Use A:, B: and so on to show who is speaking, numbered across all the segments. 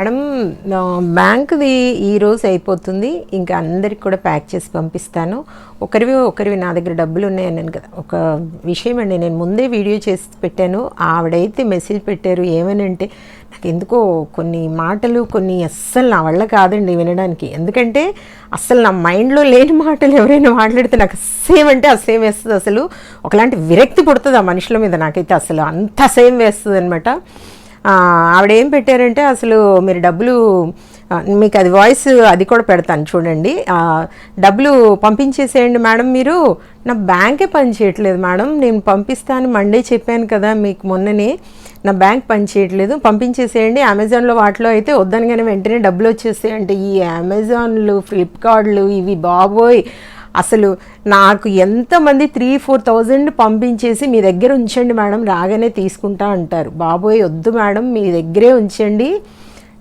A: Madam బ్యాంకుది ఈ రోజు అయిపోతుంది. ఇంకా అందరికి కూడా ప్యాక్ చేసి పంపిస్తాను. ఒకరివి ఒకరివి నా దగ్గర డబ్బులు ఉన్నాయన్నాను కదా. ఒక విషయం అండి నేను ముందే వీడియో చేసి పెట్టాను. ఆవిడైతే మెసేజ్ పెట్టారు ఏమనంటే నాకు ఎందుకో కొన్ని మాటలు కొన్ని అస్సలు నా వల్ల కాదండి వినడానికి. ఎందుకంటే అస్సలు నా మైండ్లో లేని మాటలు ఎవరైనా మాట్లాడితే నాకు అసేం అంటే అసేం వేస్తుంది అసలు. ఒకలాంటి విరక్తి పుడుతుంది ఆ మనుషుల మీద నాకైతే అసలు అంత అసేం వేస్తుంది అనమాట ఆవిడ ఏం పెట్టారంటే అసలు మీరు డబ్బులు మీకు అది వాయిస్ అది కూడా పెడతాను చూడండి. డబ్బులు పంపించేసేయండి మేడం మీరు. నా బ్యాంకే పనిచేయట్లేదు మేడం. నేను పంపిస్తాను మండే చెప్పాను కదా మీకు మొన్ననే. నా బ్యాంక్ పనిచేయట్లేదు పంపించేసేయండి. అమెజాన్లో వాటిలో అయితే వద్దనగానే వెంటనే డబ్బులు వచ్చేస్తాయి అంటే ఈ అమెజాన్లు ఫ్లిప్కార్ట్లు ఇవి బాబోయ్. అసలు నాకు ఎంతమంది త్రీ ఫోర్ థౌజండ్ పంపించేసి మీ దగ్గర ఉంచండి మేడం రాగానే తీసుకుంటా అంటారు. బాబోయ్ వద్దు మేడం మీ దగ్గరే ఉంచండి.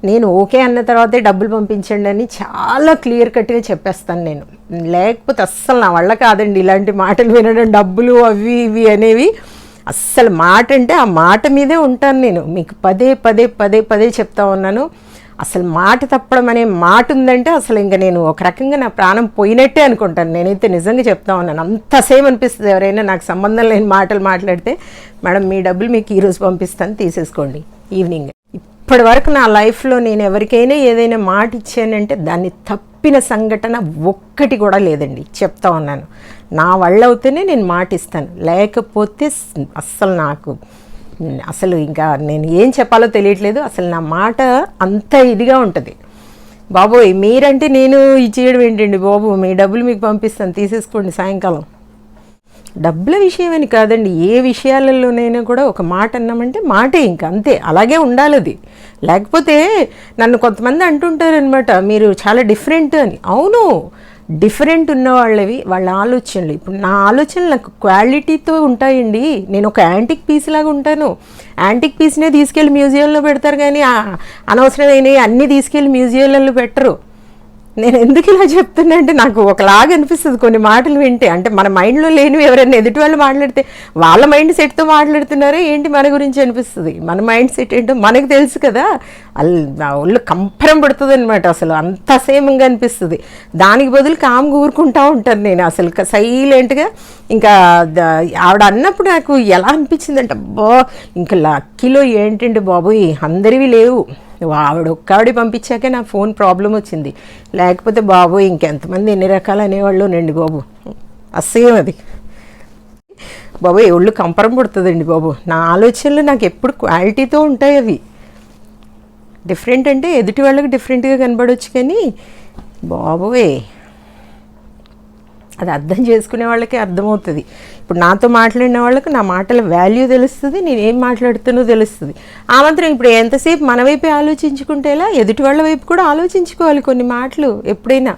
A: నేను ఓకే అన్న తర్వాతే డబ్బులు పంపించండి అని చాలా క్లియర్ కట్గా చెప్పేస్తాను నేను. లేకపోతే అస్సలు నా వల్ల కాదండి ఇలాంటి మాటలు వినడం. డబ్బులు అవి ఇవి అనేవి అస్సలు మాట అంటే ఆ మాట మీదే ఉంటాను నేను. మీకు పదే పదే పదే పదే చెప్తా ఉన్నాను. అసలు మాట తప్పడం అనే మాట ఉందంటే అసలు ఇంకా నేను ఒక రకంగా నా ప్రాణం పోయినట్టే అనుకుంటాను. నేనైతే నిజంగా చెప్తా ఉన్నాను. అంత సేమ్ అనిపిస్తుంది ఎవరైనా నాకు సంబంధం లేని మాటలు మాట్లాడితే మేడం మీ డబ్బులు మీకు ఈరోజు పంపిస్తాను తీసేసుకోండి. ఈవినింగ్. ఇప్పటి వరకు నా లైఫ్లో నేను ఎవరికైనా ఏదైనా మాట ఇచ్చానంటే దాన్ని తప్పిన సంఘటన ఒక్కటి కూడా లేదండి. చెప్తా ఉన్నాను. నా వల్ల అవుతేనే నేను మాట ఇస్తాను. లేకపోతే అస్సలు నాకు అసలు ఇంకా నేను ఏం చెప్పాలో తెలియట్లేదు. అసలు నా మాట అంత ఇదిగా ఉంటుంది. బాబోయ్ మీరంటే నేను ఇచ్చేయడం ఏంటండి బాబు? మీ డబ్బులు మీకు పంపిస్తాను తీసేసుకోండి సాయంకాలం. డబ్బుల విషయం అని కాదండి ఏ విషయాలలోనైనా కూడా ఒక మాట అన్నామంటే మాటే ఇంకా అంతే అలాగే ఉండాలి అది లేకపోతే నన్ను కొంతమంది అంటుంటారనమాట మీరు చాలా డిఫరెంట్ అని. అవును డిఫరెంట్ ఉన్న వాళ్ళవి వాళ్ళ ఆలోచనలు. ఇప్పుడు నా ఆలోచనలు నాకు క్వాలిటీతో ఉంటాయండి. నేను ఒక యాంటిక్ పీస్ లాగా ఉంటాను. యాంటిక్ పీస్నే తీసుకెళ్ళి మ్యూజియంలో పెడతారు కానీ అనవసరమైనవి అన్నీ తీసుకెళ్ళి మ్యూజియంలలో పెట్టరు. నేను ఎందుకు ఇలా చెప్తున్నా అంటే నాకు ఒకలాగా అనిపిస్తుంది కొన్ని మాటలు వింటే. అంటే మన మైండ్లో లేనివి ఎవరైనా ఎదుటి వాళ్ళు మాట్లాడితే వాళ్ళ మైండ్ సెట్తో మాట్లాడుతున్నారో ఏంటి మన గురించి అనిపిస్తుంది? మన మైండ్ సెట్ ఏంటో మనకు తెలుసు కదా. అల్ నా ఒళ్ళు కంపరం పడుతుంది అనమాట అసలు. అంత అసేమంగా అనిపిస్తుంది. దానికి బదులు కామ్ ఊరుకుంటా ఉంటాను నేను అసలు. సైలెంట్గా ఇంకా ఆవిడ అన్నప్పుడు నాకు ఎలా అనిపించింది అంటే అబ్బా ఇంకా లక్కీలో ఏంటండి బాబోయ్ అందరివి లేవు. ఆవిడ ఒక్కవిడి పంపించాకే నా ఫోన్ ప్రాబ్లం వచ్చింది. లేకపోతే బాబు ఇంకెంతమంది ఎన్ని రకాలు అనేవాళ్ళు నండి బాబు. అసహ్యం అది. బాబు ఒళ్ళు కంపరం పుడుతుందండి బాబు. నా ఆలోచనలు నాకు ఎప్పుడు క్వాలిటీతో ఉంటాయి అవి. డిఫరెంట్ అంటే ఎదుటి వాళ్ళకి డిఫరెంట్గా కనబడవచ్చు కానీ బాబోయే! అది అర్థం చేసుకునే వాళ్ళకి అర్థమవుతుంది. ఇప్పుడు నాతో మాట్లాడిన వాళ్ళకి నా మాటల వాల్యూ తెలుస్తుంది నేను ఏం మాట్లాడుతానో తెలుస్తుంది. ఆ మాత్రం ఇప్పుడు ఎంతసేపు మన వైపే ఆలోచించుకుంటేలా ఎదుటి వాళ్ళ వైపు కూడా ఆలోచించుకోవాలి కొన్ని మాటలు ఎప్పుడైనా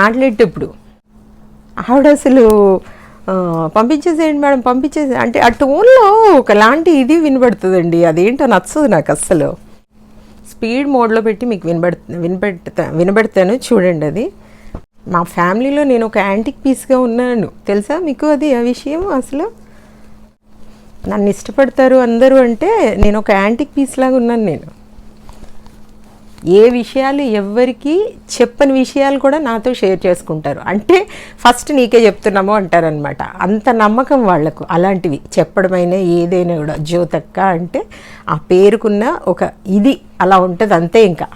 A: మాట్లాడేటప్పుడు. ఆవిడ అసలు పంపించేసేయండి మేడం పంపించేసే అంటే ఆ టోన్లో ఒకలాంటి ఇది వినబడుతుందండి. అదేంటో నచ్చదు నాకు అస్సలు. స్పీడ్ మోడ్లో పెట్టి మీకు వినబడు వినబెడతా వినబెడతాను చూడండి అది. మా ఫ్యామిలీలో నేను ఒక యాంటిక్ పీస్గా ఉన్నాను. తెలుసా మీకు అది ఆ విషయం అసలు? నన్ను ఇష్టపడతారు అందరూ అంటే నేను ఒక యాంటిక్ పీస్ లాగా ఉన్నాను నేను. ఏ విషయాలు ఎవ్వరికి చెప్పని విషయాలు కూడా నాతో షేర్ చేసుకుంటారు. అంటే ఫస్ట్ నీకే చెప్తున్నాము అంటారనమాట అంత నమ్మకం వాళ్ళకు అలాంటివి చెప్పడమైనా ఏదైనా కూడా జ్యోతక్క అంటే ఆ పేరుకున్న ఒక ఇది అలా ఉంటుంది అంతే ఇంకా.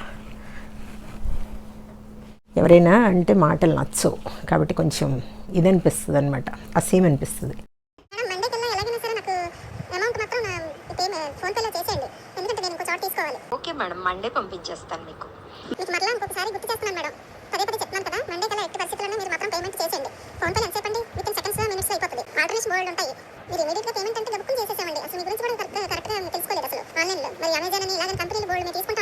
A: ఎవరైనా అంటే మాటలు నచ్చవు కాబట్టి కొంచెం ఇది అనిపిస్తుంది అనమాట అసేమ్ అనిపిస్తుంది
B: మేడం మండే కల్లా ఎలాగైనా సరే నాకు అమౌంట్ మాత్రం నా పే ఫోన్ పేలో చేసేయండి ఎందుకంటే నేను ఇంకో చోట తీసుకోవాలి
A: ఓకే మేడం మండే పంపించేస్తాను మీకు.
B: మీకు మరలా ఇంకొకసారి గుర్తు చేస్తున్నాను మేడం. పదే పదే చెప్తున్నాను కదా మండే కల్లా ఎట్టి పరిస్థితుల్లో మీరు మాత్రం పేమెంట్ చేసేయండి. Phone with in seconds minutes అయిపోతుంది. ఆల్టర్నేషన్ బోల్డ్ ఉంటాయి. మీరు ఇమీడియట్గా పేమెంట్ అంటే గబుక్కుని చేసేసామండి అసలు మీ గురించి కూడా కరెక్ట్ కరెక్ట్గా తెలుసుకోలేదు అసలు. ఆన్లైన్లో. మరి అమెజాన్ అని ఇలాగ కంపెనీలు బోల్డ్ మీరు తీసుకుంటా